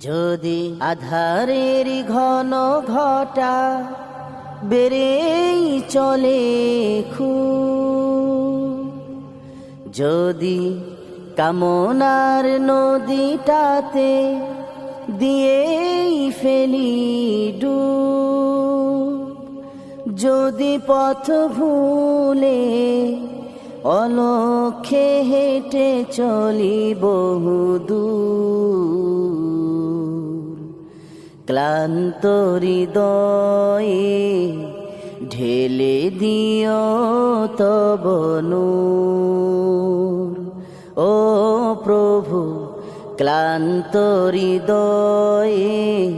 যদি আধারের ঘন ঘটা বেড়েই চলে খু যদি কামনার নদীটাতে দিয়েই ফেলি ডুব। যদি পথ ভুলে অলক্ষে হেঁটে চলি বহুদূর ক্লান্ত হৃদয়ে ঢেলে দিও তব নূর। ও প্রভু, ক্লান্ত হৃদয়ে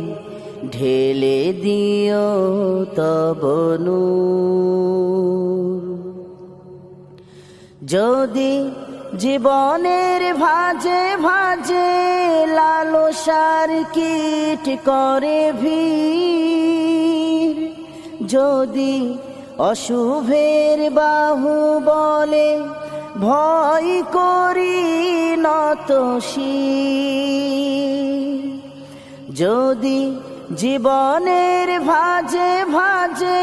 ঢেলে দিও তব নূর। যদি জীবনের ভাজে ভাজে লালসার কীট করে ভিড়। যদি অশুভের বাহু বলে, ভয় করি নত যদি জীবনের ভাজে ভাজে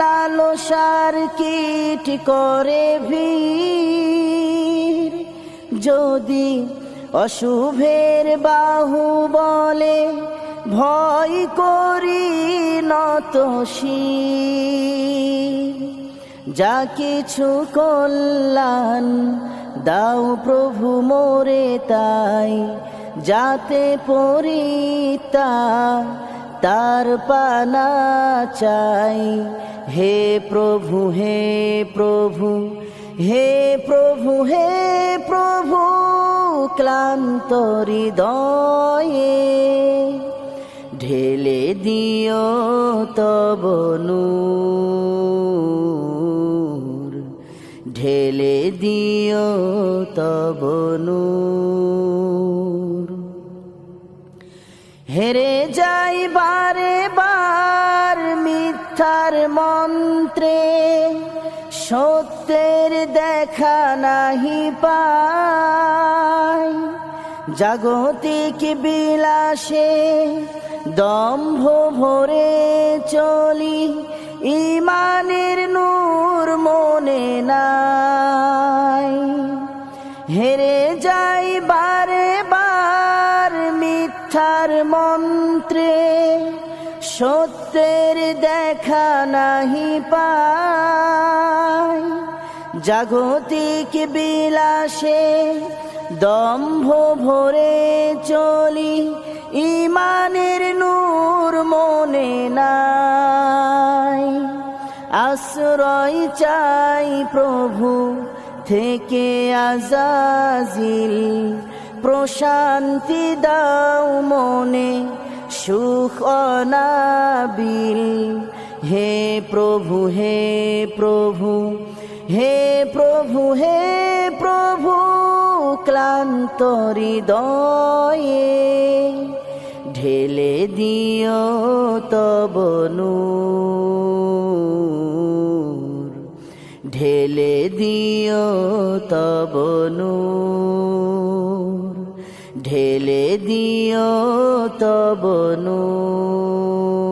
লালসার কীট করে ভিড়। যদি অশুভের বাহু বলে ভয় করি নত যা কিছু কল্যাণ দাও প্রভু মোরে তাই, যাতে পরিতা তার পানা চাই। হে প্রভু হে প্রভু হে প্রভু, হে ক্লান্ত হৃদয়ে ঢেলে দিও তব নূর। ঢেলে দিও তব নূর। হেরে যাই বারে বার মিথ্যার মন্ত্রে সত্যের দেখা নাহি পাই। জাগতিক বিলাসে, দম্ভ ভরে চলি। ইমানের নূর মনে নাই। হেরে যাই বারে বার মিথ্যার মন্ত্রে। সত্যের দেখা নাহি পাই। জাগতিক বিলাসে দম্ভ ভরে চলি, ইমানের নূর মনে নাই। আশ্রয় চাই প্রভু থেকে আজাজিল, প্রশান্তি দাও মনে সুখ অনাবিল। হে প্রভু হে প্রভু হে প্রভু হে প্রভু, ক্লান্ত হৃদয়ে ঢেলে দিও তব ঢেলে দিও তব নূর। ঢেলে দিও তব নূর